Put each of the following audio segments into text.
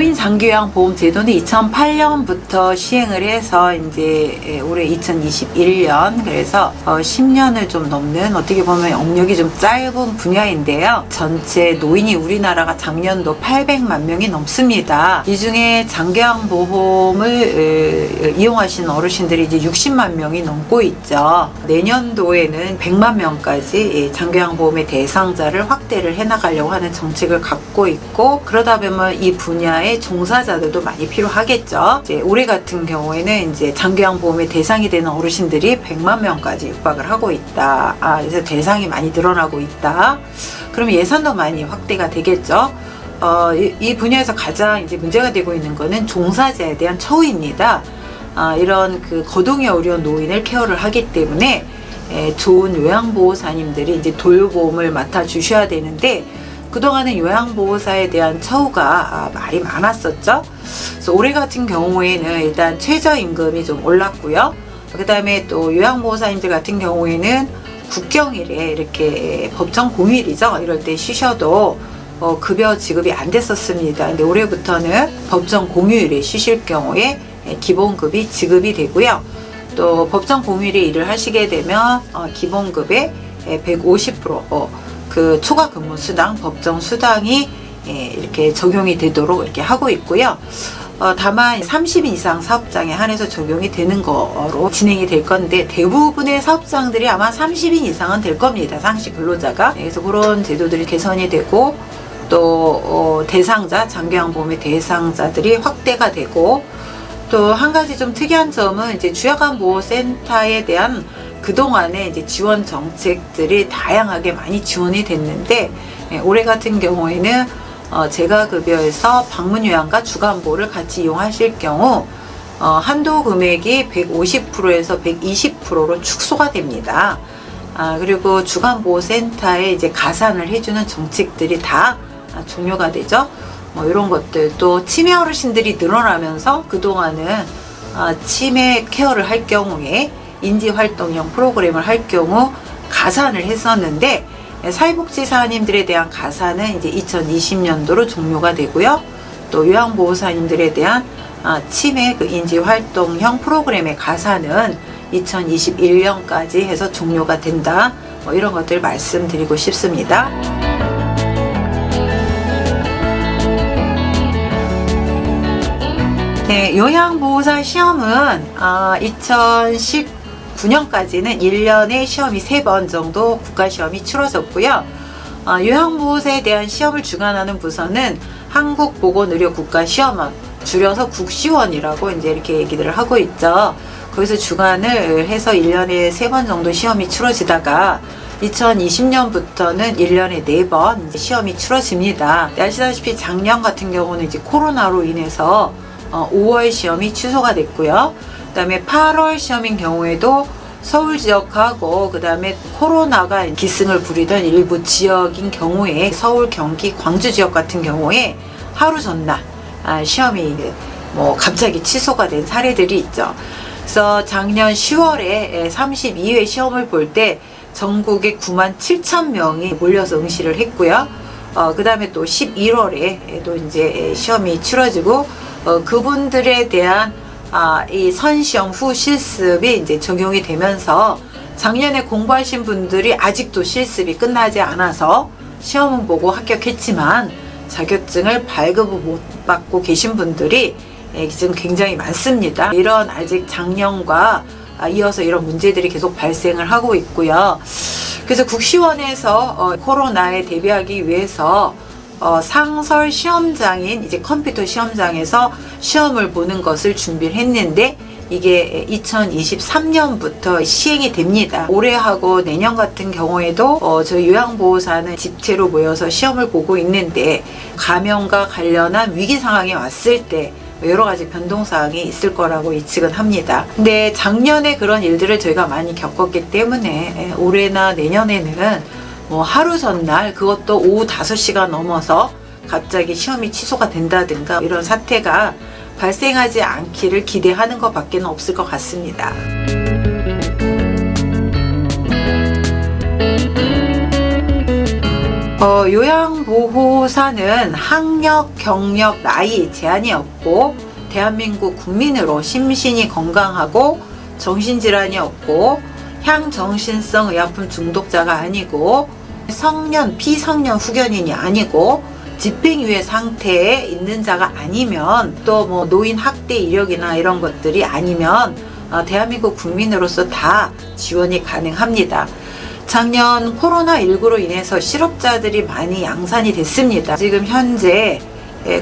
장기요양 보험 제도는 2008년부터 시행을 해서 이제 올해 2021년 그래서 어 10년을 좀 넘는 어떻게 보면 업력이 좀 짧은 분야인데요. 전체 노인이 우리나라가 작년도 800만 명이 넘습니다. 이 중에 장기요양 보험을 어, 이용하시는 어르신들이 이제 60만 명이 넘고 있죠. 내년도에는 100만 명까지 이 장기요양 보험의 대상자를 확대를 해나가려고 하는 정책을 갖고 있고 그러다 보면 이 분야 의 종사자들도 많이 필요하겠죠. 이제 올해 같은 경우에는 이제 장기요양 보험의 대상이 되는 어르신들이 100만 명까지 육박을 하고 있다. 아, 그래서 대상이 많이 늘어나고 있다. 그러면 예산도 많이 확대가 되겠죠. 어, 이, 이 분야에서 가장 이제 문제가 되고 있는 거는 종사자에 대한 처우입니다. 아, 이런 그 거동이 어려운 노인을 케어를 하기 때문에 에, 좋은 요양보호사님들이 이제 돌봄을 맡아 주셔야 되는데 그동안은 요양보호사에 대한 처우가 아, 말이 많았었죠. 그래서 올해 같은 경우에는 일단 최저임금이 좀 올랐고요. 그 다음에 또 요양보호사님들 같은 경우에는 국경일에 이렇게 법정 공휴일이죠. 이럴 때 쉬셔도 어, 급여 지급이 안 됐었습니다. 근데 올해부터는 법정 공휴일에 쉬실 경우에 예, 기본급이 지급이 되고요. 또 법정 공휴일에 일을 하시게 되면 어, 기본급의 150% 어, 그 초과 근무 수당, 법정 수당이 예, 이렇게 적용이 되도록 이렇게 하고 있고요. 어, 다만 30인 이상 사업장에 한해서 적용이 되는 거로 진행이 될 건데 대부분의 사업장들이 아마 30인 이상은 될 겁니다. 상시 근로자가. 네, 그래서 그런 제도들이 개선이 되고 또 어, 대상자, 장기양보험의 대상자들이 확대가 되고 또 한 가지 좀 특이한 점은 이제 주야간보호센터에 대한 그동안의 이제 지원 정책들이 다양하게 많이 지원이 됐는데 예, 올해 같은 경우에는 어, 재가급여에서 방문 요양과 주간보를 같이 이용하실 경우 어, 한도 금액이 150%에서 120%로 축소가 됩니다. 아, 그리고 주간보호센터에 이제 가산을 해주는 정책들이 다 아, 종료가 되죠. 뭐 이런 것들 또 치매 어르신들이 늘어나면서 그동안은 아, 치매 케어를 할 경우에 인지활동형 프로그램을 할 경우 가산을 했었는데 사회복지사님들에 대한 가산은 이제 2020년도로 종료가 되고요. 또 요양보호사님들에 대한 아, 치매 그 인지활동형 프로그램의 가산은 2021년까지 해서 종료가 된다. 뭐 이런 것들 말씀드리고 싶습니다. 네, 요양보호사 시험은 아, 2019년까지는 1년에 시험이 3번 정도 국가시험이 치러졌고요. 아, 요양보호사에 대한 시험을 주관하는 부서는 한국보건의료국가시험원, 줄여서 국시원이라고 이제 이렇게 얘기들을 하고 있죠. 거기서 주관을 해서 1년에 3번 정도 시험이 치러지다가 2020년부터는 1년에 4번 시험이 치러집니다. 아시다시피 작년 같은 경우는 이제 코로나로 인해서 어, 5월 시험이 취소가 됐고요. 그 다음에 8월 시험인 경우에도 서울 지역하고 그 다음에 코로나가 기승을 부리던 일부 지역인 경우에 서울, 경기, 광주 지역 같은 경우에 하루 전날 아, 시험이 뭐 갑자기 취소가 된 사례들이 있죠. 그래서 작년 10월에 32회 시험을 볼 때 전국에 9만 7천 명이 몰려서 응시를 했고요. 어, 그 다음에 또 11월에 또 이제 시험이 치러지고 어, 그분들에 대한 아, 이 선시험 후 실습이 이제 적용이 되면서 작년에 공부하신 분들이 아직도 실습이 끝나지 않아서 시험은 보고 합격했지만 자격증을 발급을 못 받고 계신 분들이 예, 지금 굉장히 많습니다. 이런 아직 작년과 아, 이어서 이런 문제들이 계속 발생을 하고 있고요. 그래서 국시원에서 어, 코로나에 대비하기 위해서 어, 상설 시험장인 이제 컴퓨터 시험장에서 시험을 보는 것을 준비를 했는데 이게 2023년부터 시행이 됩니다. 올해하고 내년 같은 경우에도 어, 저희 요양보호사는 집체로 모여서 시험을 보고 있는데 감염과 관련한 위기 상황이 왔을 때 여러 가지 변동 사항이 있을 거라고 예측은 합니다. 근데 작년에 그런 일들을 저희가 많이 겪었기 때문에 예, 올해나 내년에는 뭐 하루 전날 그것도 오후 5시가 넘어서 갑자기 시험이 취소가 된다든가 이런 사태가 발생하지 않기를 기대하는 것밖에 없을 것 같습니다. 어, 요양보호사는 학력, 경력, 나이 제한이 없고 대한민국 국민으로 심신이 건강하고 정신질환이 없고 향정신성 의약품 중독자가 아니고 성년, 피성년 후견인이 아니고 집행유예 상태에 있는 자가 아니면 또 뭐 노인 학대 이력이나 이런 것들이 아니면 어, 대한민국 국민으로서 다 지원이 가능합니다. 작년 코로나19로 인해서 실업자들이 많이 양산이 됐습니다. 지금 현재 예,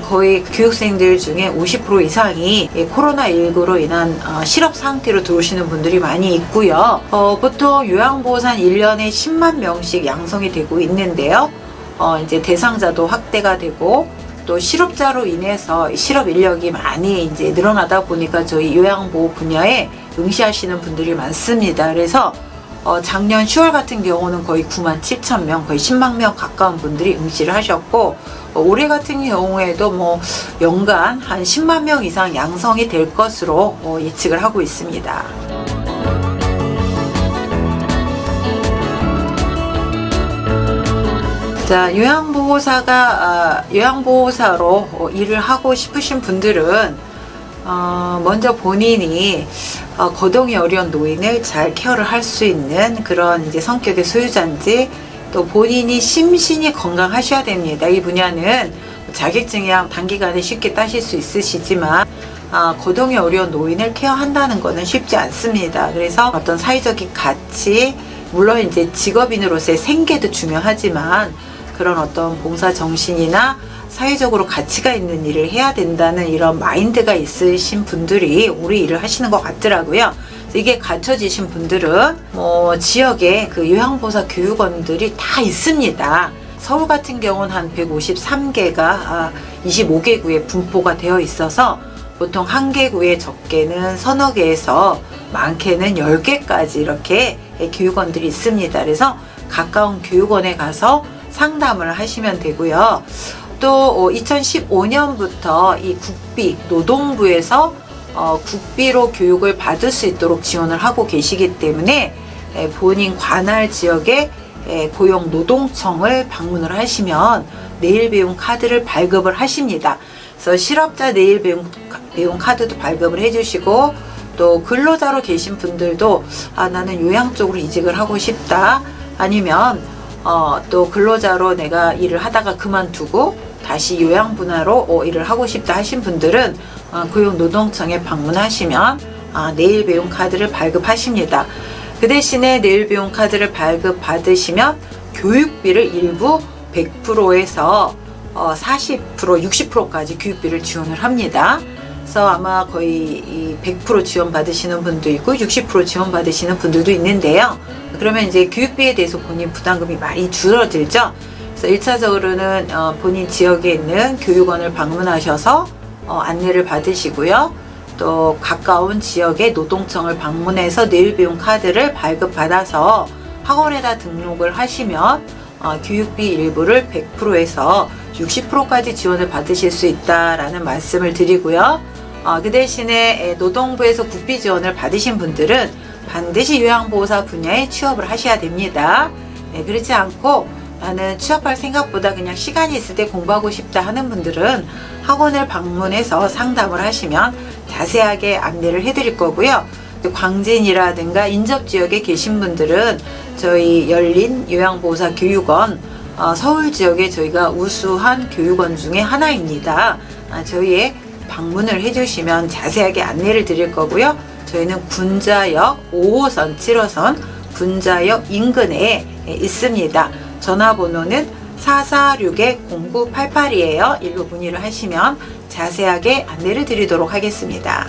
거의 교육생들 중에 50% 이상이 예, 코로나19로 인한 어, 실업 상태로 들어오시는 분들이 많이 있고요. 어, 보통 요양보호사는 1년에 10만 명씩 양성이 되고 있는데요. 어, 이제 대상자도 확대가 되고 또 실업자로 인해서 실업 인력이 많이 이제 늘어나다 보니까 저희 요양보호 분야에 응시하시는 분들이 많습니다. 그래서 어, 작년 10월 같은 경우는 거의 9만 7천 명, 거의 10만 명 가까운 분들이 응시를 하셨고 어, 올해 같은 경우에도 뭐 연간 한 10만 명 이상 양성이 될 것으로 어, 예측을 하고 있습니다. 자, 요양보호사가 아, 요양보호사로 어, 일을 하고 싶으신 분들은 어, 먼저 본인이 어, 거동이 어려운 노인을 잘 케어를 할 수 있는 그런 이제 성격의 소유자인지 또 본인이 심신이 건강하셔야 됩니다. 이 분야는 자격증이랑 단기간에 쉽게 따실 수 있으시지만 아, 거동이 어려운 노인을 케어한다는 것은 쉽지 않습니다. 그래서 어떤 사회적인 가치, 물론 이제 직업인으로서의 생계도 중요하지만 그런 어떤 봉사 정신이나 사회적으로 가치가 있는 일을 해야 된다는 이런 마인드가 있으신 분들이 우리 일을 하시는 것 같더라고요. 이게 갖춰지신 분들은 뭐 지역에 그 요양보호사 교육원들이 다 있습니다. 서울 같은 경우는 한 153개가 아, 25개구에 분포가 되어 있어서 보통 한 개구에 적게는 서너 개에서 많게는 10개까지 이렇게 교육원들이 있습니다. 그래서 가까운 교육원에 가서 상담을 하시면 되고요. 또 2015년부터 이 국비 노동부에서 어, 국비로 교육을 받을 수 있도록 지원을 하고 계시기 때문에 에, 본인 관할 지역의 에, 고용 노동청을 방문을 하시면 내일 배움 카드를 발급을 하십니다. 그래서 실업자 내일 배움, 배움 카드도 발급을 해주시고 또 근로자로 계신 분들도 아 나는 요양 쪽으로 이직을 하고 싶다 아니면 어, 또 근로자로 내가 일을 하다가 그만두고 다시 요양 분야로 어, 일을 하고 싶다 하신 분들은 어, 고용노동청에 방문하시면 아, 내일 배움 카드를 발급하십니다. 그 대신에 내일 배움 카드를 발급 받으시면 교육비를 일부 100%에서 어, 40% 60%까지 교육비를 지원을 합니다. 그래서 아마 거의 100% 지원 받으시는 분도 있고 60% 지원 받으시는 분들도 있는데요. 그러면 이제 교육비에 대해서 본인 부담금이 많이 줄어들죠. 그래서 1차적으로는 어, 본인 지역에 있는 교육원을 방문하셔서 어, 안내를 받으시고요. 또 가까운 지역의 노동청을 방문해서 내일비용 카드를 발급받아서 학원에다 등록을 하시면 어, 교육비 일부를 100%에서 60%까지 지원을 받으실 수 있다라는 말씀을 드리고요. 어, 그 대신에 노동부에서 국비 지원을 받으신 분들은 반드시 요양보호사 분야에 취업을 하셔야 됩니다. 네, 그렇지 않고 나는 취업할 생각보다 그냥 시간이 있을 때 공부하고 싶다 하는 분들은 학원을 방문해서 상담을 하시면 자세하게 안내를 해드릴 거고요. 광진이라든가 인접 지역에 계신 분들은 저희 열린 요양보호사 교육원 어, 서울 지역에 저희가 우수한 교육원 중에 하나입니다. 아, 저희의 방문을 해주시면 자세하게 안내를 드릴 거고요. 저희는 군자역 5호선, 7호선 군자역 인근에 있습니다. 전화번호는 446-0988이에요. 일로 문의를 하시면 자세하게 안내를 드리도록 하겠습니다.